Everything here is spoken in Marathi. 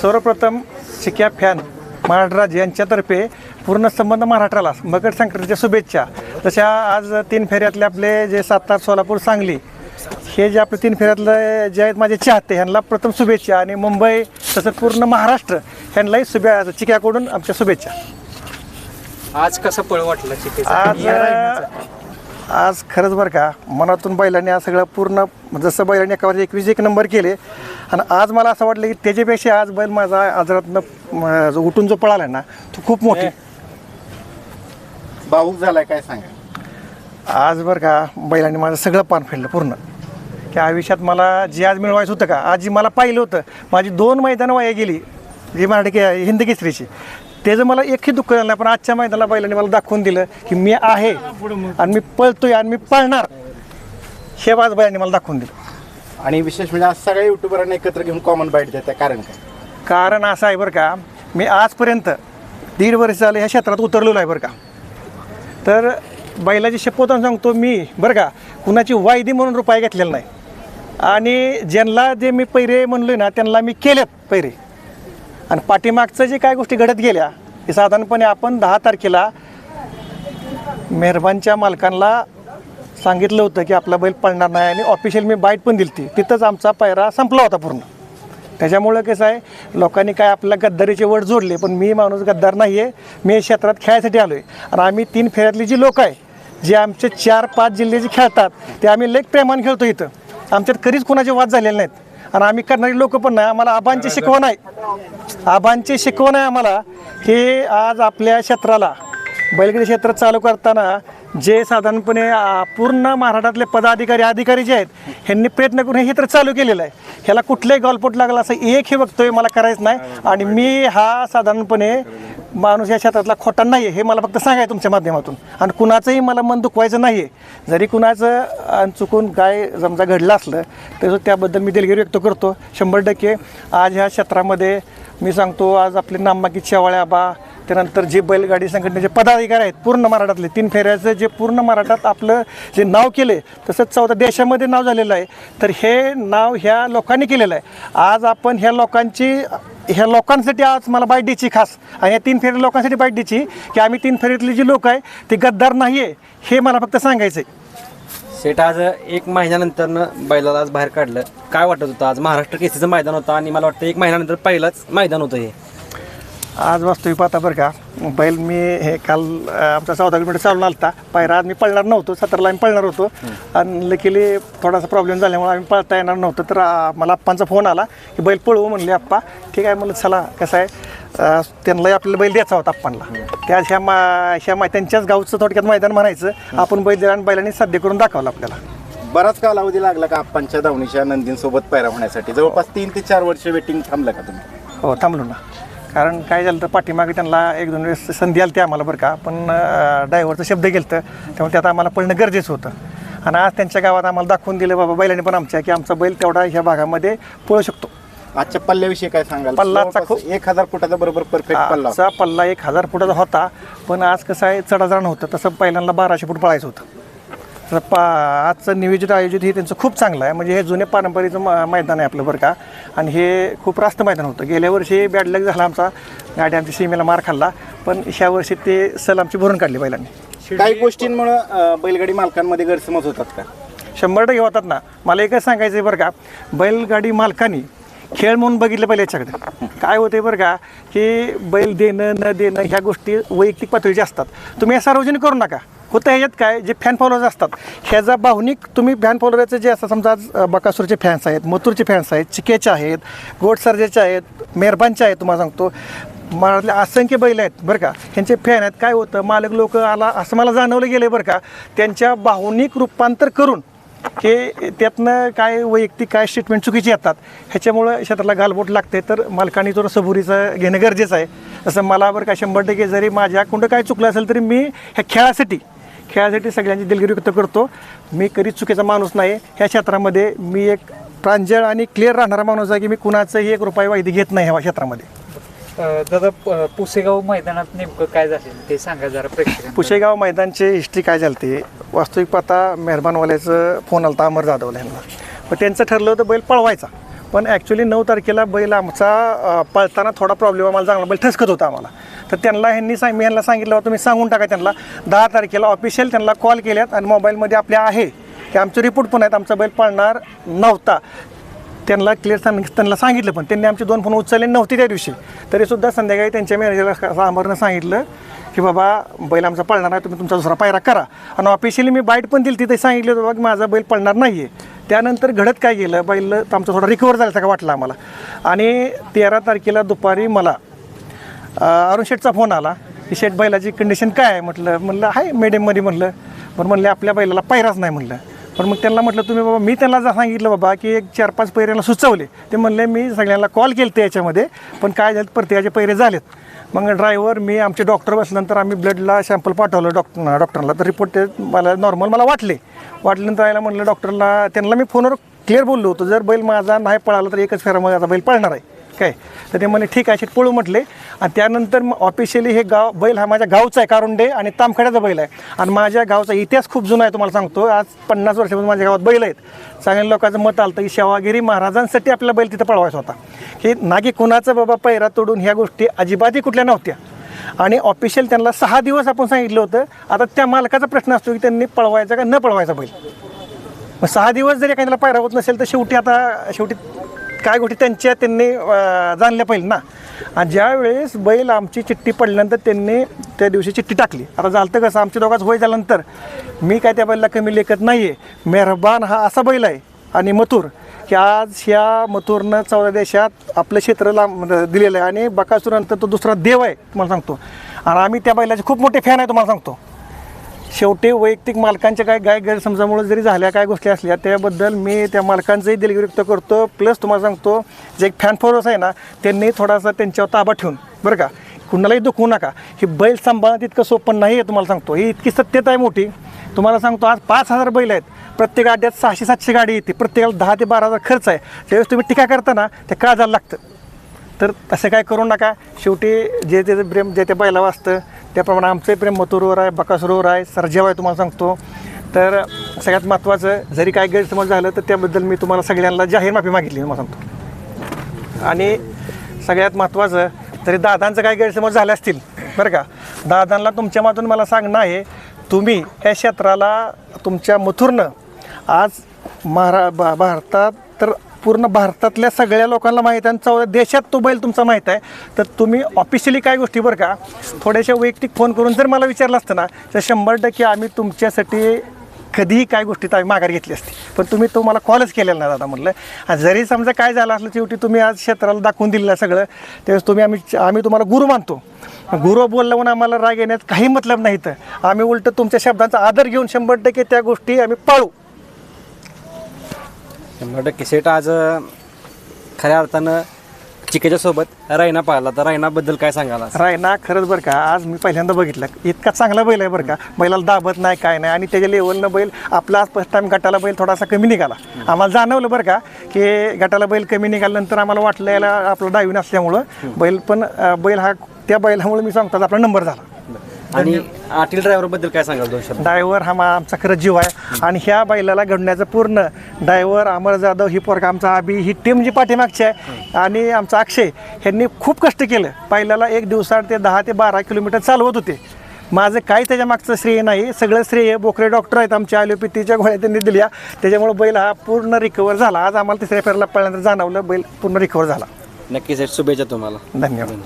सर्वप्रथम शिक्या फॅन महाराज यांच्यातर्फे पूर्ण संबंध महाराष्ट्राला मकर संक्रांतीच्या शुभेच्छा. तशा आज तीन फेऱ्यातले आपले जे सातारा सोलापूर सांगली हे जे आपले तीन फेऱ्यातले जे आहेत माझे चाहते ह्यांना प्रथम शुभेच्छा. आणि मुंबई तसंच पूर्ण महाराष्ट्र ह्यांनाही शुभे चिक्याकडून आमच्या शुभेच्छा. आज कसं पळ वाटलं आज आज खरंच बरं का मनातून बैलांनी आज सगळं पूर्ण जसं बैलांनी एकावर एकवीस एक नंबर केले आणि आज मला असं वाटलं की त्याच्यापेक्षा आज बैल माझा आजारातनं जो उठून जो पळाला ना तो खूप मोठी भाऊक झालाय काय सांगा? आज बरं का बैलांनी माझं सगळं पान फेडलं पूर्ण. की आयुष्यात मला जे आज मिळवायचं होतं का आज जी मला पाहिलं होतं माझी दोन मैदानं वाया गेली जी मराठी के हिंदी केसरीची. त्याचं मला एकही दुःख झालं नाही पण आजच्या मैदानाला बैलांनी मला दाखवून दिलं की मी आहे आणि मी पळतोय आणि मी पळणार हे आज बैलांनी मला दाखवून दिलं. आणि विशेष म्हणजे आज सगळ्या युट्यूबरांना एकत्र घेऊन कॉमन बाईट देतात कारण काय? कारण असं आहे बरं का मी आजपर्यंत दीड वर्ष झालं ह्या क्षेत्रात उतरलेलो आहे बरं का. तर बैलाची शपथून सांगतो मी बरं का कुणाची वायदी म्हणून रुपये घेतलेला नाही. आणि ज्यांना जे मी पैरे म्हणलोय ना त्यांना मी केलेत पैरे. आणि पाठीमागचं जे काय गोष्टी घडत गेल्या हे साधारणपणे आपण दहा तारखेला मेहरबानच्या मालकांना सांगितलं होतं की आपला बैल पळणार नाही आणि ऑफिशियल मी बाईट पण दिली तिथंच आमचा पायरा संपला होता पूर्ण. त्याच्यामुळं कसं आहे लोकांनी काय आपल्याला गद्दारीचे वड जोडले पण मी माणूस गद्दार नाही आहे मी क्षेत्रात खेळायसाठी आलो आहे आणि आम्ही तीन फेऱ्यातली जी लोक आहे जे आमचे चार पाच जिल्हे जे खेळतात ते आम्ही लेख प्रेमान खेळतो इथं. आमच्यात कधीच कोणाचे वाद झालेले नाहीत. आणि आम्ही करणारी लोक पण नाही. आम्हाला आबांची शिकवण आहे. आबांची शिकवण आहे आम्हाला की आज आपल्या क्षेत्राला बैलगाडी क्षेत्र चालू करताना जे साधारणपणे पूर्ण महाराष्ट्रातले पदाधिकारी अधिकारी जे आहेत ह्यांनी प्रयत्न करून हे क्षेत्र चालू केलेलं आहे. ह्याला कुठलाही गॉलपोट लागला असं एक हे बघतोय मला करायचं नाही. आणि मी हा साधारणपणे माणूस या क्षेत्रातला खोटा नाही आहे हे मला फक्त सांगाय तुमच्या माध्यमातून. आणि कुणाचंही मला मन दुखवायचं नाही आहे जरी कुणाचं अन चुकून काय समजा घडलं असलं तर त्याबद्दल मी दिलगिरी व्यक्त करतो. शंभर टक्के आज ह्या क्षेत्रामध्ये मी सांगतो आज आपले नामाकी शेवाळ्याबा त्यानंतर जे बैलगाडी संघटनेचे पदाधिकारी आहेत पूर्ण महाराष्ट्रातले तीन फेऱ्याचं जे पूर्ण महाराष्ट्रात आपलं जे नाव केले तसंच चौदा देशामध्ये नाव झालेलं आहे. तर हे नाव ह्या लोकांनी केलेलं आहे. आज आपण ह्या लोकांची ह्या लोकांसाठी आज मला बाईट द्यायची खास आणि या तीन फेरी लोकांसाठी बाईट द्यायची की आम्ही तीन फेरीतली जी लोक आहे ते गद्दार नाही आहे हे मला फक्त सांगायचं आहे सेठ आज एक महिन्यानंतर बैलाला आज बाहेर काढलं. काय वाटत होतं? आज महाराष्ट्र केसीचं मैदान होतं आणि मला वाटतं एक महिन्यानंतर पहिलंच मैदान होतं हे. आज वास्तविक पाहता बरं का. बैल मी हे काल आमचा चौदा किलोमीटर चालून आलता. पायरा आज मी पळणार नव्हतो सतराला आम्ही पळणार होतो. आणि लकीली थोडासा प्रॉब्लेम झाल्यामुळे आम्ही पळता येणार नव्हतं. तर मला आप्पांचा फोन आला की बैल पळवू म्हणले आप्पा ठीक आहे. म्हणलं चला कसं आहे? त्यांनाही आपल्याला बैल द्यायचा होता आप्पांना. त्या ह्या मा ह्या मा त्यांच्याच गावचं थोडक्यात मैदान म्हणायचं. आपण बैल दिला आणि बैलांनी साध्य करून दाखवलं आपल्याला. बराच कालावधी लागला का आप्पांच्या धावणीच्या नंदींसोबत पैरा होण्यासाठी? जवळपास तीन ते चार वर्ष वेटिंग थांबलं का तुम्ही? हो थांबलो ना. कारण काय झालं तर पाठीमागे त्यांना एक दोन वेळेस संधी आली ती आम्हाला बरं का. पण ड्रायव्हरचा शब्द गेलं तर त्यामुळे त्यात आम्हाला पळणं गरजेचं होतं. आणि आज त्यांच्या गावात आम्हाला दाखवून दिलं बाबा बैलाने पण आमच्या की आमचा बैल तेवढा ह्या भागामध्ये पळू शकतो. आजच्या पल्ल्याविषयी काय सांगाल? पल्लाचा खूप- एक हजार फुटाचा बरोबर परफेक्ट पल्ला पल्ला एक हजार फुटाचा होता पण आज कसं आहे चढाजाण होतं तसं पहिल्यांदा बाराशे फूट पळायचं होतं. तर पा आजचं नियोजित आयोजित हे त्यांचं खूप चांगलं आहे. म्हणजे हे जुने पारंपरिक म- मैदान आहे आपलं बरं का. आणि हे खूप रास्त मैदान होतं. गेल्या वर्षी बॅड लक झाला आमचा. गाडी आमची सीमेला मार खाल्ला. पण ह्या वर्षी ते सल आमची भरून काढली बैलांनी. काही गोष्टींमुळे बैलगाडी मालकांमध्ये गैरसमज होतात का? शंभर टक्के होतात ना. मला एकच सांगायचं आहे बरं का. बैलगाडी मालकानी खेळ म्हणून बघितलं पाहिजे याच्याकडे. काय होते बरं का की बैल देणं न देणं ह्या गोष्टी वैयक्तिक पातळीच्या असतात. तुम्ही या सार्वजनिक करू नका. होतं ह्याच्यात काय? जे फॅन फॉलोअर्स असतात ह्याचा भावनिक तुम्ही फॅन फॉलोअरचं जे असतात समजा आज, बकासूरचे फॅन्स आहेत मथुरचे फॅन्स आहेत चिकेचे आहेत गोडसर्जेचे आहेत मेहरबानचे आहेत तुम्हाला सांगतो. मराठले असंख्य बैल आहेत बरं का? ह्यांचे फॅन आहेत. काय होतं मालक लोक आला असं मला जाणवलं गेलं बरं का? त्यांच्या भावनिक रूपांतर करून हे त्यातनं काय वैयक्तिक काय स्टेटमेंट चुकीची येतात ह्याच्यामुळं क्षेत्राला गालबोट लागते तर मालकांनी थोडं सबुरीचं घेणं गरजेचं आहे. जसं मला बरं का शंभर टक्के जरी माझ्याकडं काय चुकलं असेल तरी मी ह्या खेळासाठी खेळासाठी सगळ्यांची दिलगिरी व्यक्त करतो. मी कधीच चुकीचा माणूस नाही. ह्या क्षेत्रामध्ये मी एक प्रांजळ आणि क्लिअर राहणारा माणूस आहे की मी कुणाचंही एक रुपये वायदी घेत नाही ह्या क्षेत्रामध्ये. दादा प- पुसेगाव मैदानात नेमकं काय झालं? ते सांगा जरा प्रेक्षकांना. पुशेगाव मैदानची हिस्ट्री काय झाली वास्तविक पाहता मेहरबानवाल्याचं फोन आला अमर जाधवला यांना. मग त्यांचं ठरलं होतं बैल पळवायचा. पण ॲक्च्युली नऊ तारखेला बैल आमचा अ, पळताना थोडा प्रॉब्लेम आम्हाला चांगला बैल ठसकत होता आम्हाला. तर त्यांना ह्यांनी सांग मी यांना सांगितलं होतं तुम्ही सांगून टाका त्यांना. दहा तारखेला ऑफिशियल त्यांना कॉल केल्यात आणि मोबाईलमध्ये आपल्या आहे. की आमचे रिपोर्ट पण आहेत आमचा बैल पळणार नव्हता. त्यांना क्लिअर सांग त्यांना सांगितलं पण. त्यांनी आमचे दोन फोन उचलले नव्हते त्या दिवशी. तरीसुद्धा संध्याकाळी त्यांच्या मॅनेजरला सामरनं सांगितलं की बाबा बैल आमचा पळणार आहे तुम्ही तुमचा दुसरा पायरा करा. आणि ऑफिशियली मी बाईट पण दिली तिथे सांगितलं होतं बाबा की माझा बैल पळणार नाही आहे त्यानंतर घडत काय गेलं? बैल आमचा थोडा रिकवर झाल्यासारखा वाटला आम्हाला. आणि तेरा तारखेला दुपारी मला अरुण शेठचा फोन आला की शेठ बैलाची कंडिशन काय आहे? म्हटलं म्हणलं आहे मिडियममध्ये म्हटलं पण म्हणले आपल्या बैलाला पायराच नाही म्हणलं. पण मग त्यांना म्हटलं तुम्ही बाबा मी त्यांना जर सांगितलं बाबा की एक चार पाच पैऱ्यांना सुचवले ते म्हणले मी सगळ्यांना कॉल केले ते याच्यामध्ये पण काय झालं प्रत्येकाचे पैरे झालेत. मग ड्रायव्हर मी आमचे डॉक्टर बसल्यानंतर आम्ही ब्लडला सॅम्पल पाठवलं डॉक्टर डॉक्टरला तर रिपोर्ट ते मला नॉर्मल मला वाटले. वाटल्यानंतर आयला म्हटलं डॉक्टरला त्यांना मी फोनवर क्लिअर बोललो होतो. जर बैल माझा नाही पळाला तर एकच फेरा माझा बैल पळणार आहे. काय? तर ते म्हणे ठीक आहे. शेट पळू म्हटले. आणि त्यानंतर मग ऑफिशियली हे गाव बैल हा माझ्या गावचा आहे कारुंडे आणि तामखेड्याचा बैल आहे. आणि माझ्या गावचा इतिहास खूप जुना आहे तुम्हाला सांगतो. आज पन्नास वर्षापासून माझ्या गावात बैल आहेत. चांगल्या लोकांचं मत आलं की शेवागिरी महाराजांसाठी आपला बैल तिथं पळवायचा होता. की नागी कुणाचा बाबा पैरा तोडून ह्या गोष्टी अजिबातही कुठल्या नव्हत्या. आणि ऑफिशियल त्यांना सहा दिवस आपण सांगितलं होतं. आता त्या मालकाचा प्रश्न असतो की त्यांनी पळवायचा का न पळवायचा बैल. मग सहा दिवस जरी एखाद्याला पायरा होत नसेल तर शेवटी आता शेवटी काय गोष्टी त्यांच्या त्यांनी जाणल्या पाहिजे ना. आणि ज्यावेळेस बैल आमची चिठ्ठी पडल्यानंतर त्यांनी त्या दिवशी चिठ्ठी टाकली. आता झालं तर कसं आमच्या दोघांच होय झाल्यानंतर मी काय त्या बैलला कमी लेखत नाही आहे मेहरबान हा असा बैल आहे आणि मथुर की आज ह्या मथुरनं चौदा देशात आपलं क्षेत्र लांब म्हणजे दिलेलं आहे. आणि बकासूरनंतर तो दुसरा देव आहे तुम्हाला सांगतो. आणि आम्ही त्या बैलाचे खूप मोठे फॅन आहे तुम्हाला सांगतो. शेवटी वैयक्तिक मालकांच्या काय गाय गैरसमजामुळे जरी झाल्या काय गोष्टी असल्या त्याबद्दल मी त्या मालकांचंही दिलगिरी व्यक्त करतो. प्लस तुम्हाला सांगतो जे एक फॅन फॉलोअर्स आहे ना त्यांनी थोडासा त्यांच्यावर ताबा ठेवून बरं का? कुणालाही दुखवू नका. ही बैल सांभाळणं तितकं सोपं नाही आहे तुम्हाला सांगतो. ही इतकी सत्यता आहे मोठी. तुम्हाला सांगतो आज पाच हजार बैल आहेत. प्रत्येक अड्ड्यात सहाशे सातशे गाडी येते. प्रत्येकाला दहा ते बारा हजार खर्च आहे. त्यावेळेस तुम्ही टीका करताना ते काळजाला लागतं. तर तसं काय करू नका. शेवटी जे त्याचं प्रेम जे ते बैलाव असतं त्याप्रमाणे आमचंही प्रेम मथुरवर आहे बकासुरवर आहे सर्जेव आहे तुम्हाला सांगतो. तर सगळ्यात महत्त्वाचं जरी काय गैरसमज झालं तर त्याबद्दल मी तुम्हाला सगळ्यांना जाहीर माफी मागितली तुम्हाला सांगतो. आणि सगळ्यात महत्त्वाचं तरी दादांचं काय गैरसमज झाले असतील बरं का दादांना तुमच्या मातून मला सांगणं आहे तुम्ही या क्षेत्राला तुमच्या मथुरनं आज महारा भारतात तर पूर्ण भारतातल्या सगळ्या लोकांना माहीत आहे आणि चौदा देशात तो बैल तुमचा माहीत आहे. तर तुम्ही ऑफिशियली काय गोष्टी बरं का? थोड्याशा वैयक्तिक फोन करून जर मला विचारलं असतं ना तर शंभर टक्के आम्ही तुमच्यासाठी कधीही काय गोष्टीत आम्ही माघार घेतली असती. पण तुम्ही तो मला कॉलच केलेला नाही दादा म्हटलं आणि जरी समजा काय झालं असलं शेवटी तुम्ही आज क्षेत्राला दाखवून दिलेलं सगळं त्यावेळेस तुम्ही आम्ही आम्ही तुम्हाला गुरु मानतो. गुरु बोलल्यावर आम्हाला राग येण्यात काही मतलब नाही तर आम्ही उलटं तुमच्या शब्दांचा आदर घेऊन शंभर टक्के त्या गोष्टी आम्ही पाळू. शंभर टक्के सेट आज अं, खऱ्या अर्थानं चिकेच्या सोबत रायना पाहिला. तर रायनाबद्दल काय सांगाल आज? रायना खरंच बरं का आज मी पहिल्यांदा बघितलं. इतका चांगला बैल आहे बरं का. बैलाला दाबत नाही काय नाही. आणि त्याच्या लेवलनं बैल आपला आज फर्स्ट टाइम गटाला बैल थोडासा कमी निघाला. आम्हाला जाणवलं बरं का की गटाला बैल कमी निघाल्यानंतर आम्हाला वाटलं याला आपला डायव्हिन नसल्यामुळं बैल पण अं, बैल हा त्या बैलामुळे मी सांगतो आपला नंबर झाला. आणि आटील ड्रायव्हरबद्दल काय सांगाल दोन शब्द? ड्रायव्हर हा मा- आमचा खरंच जीव आहे. आणि ह्या बैलाला घडण्याचं पूर्ण ड्रायव्हर अमर जाधव ही पोरगा आमचा आबी ही टीम जी पाठीमागची आहे. आणि आमचा अक्षय ह्यांनी खूप कष्ट केलं. बैलाला एक दिवसात ते दहा ते बारा किलोमीटर चालवत होते. माझं काही त्याच्या मागचं श्रेय नाही. सगळं श्रेय बोकरे डॉक्टर आहेत आमच्या ॲलोपॅथीच्या गोळ्या त्यांनी दिल्या. त्याच्यामुळे बैल हा पूर्ण रिकवर झाला. आज आम्हाला तिसऱ्या फेरला पळल्यानंतर जाणवलं बैल पूर्ण रिकवर झाला. नक्कीच शुभेच्छा तुम्हाला. धन्यवाद.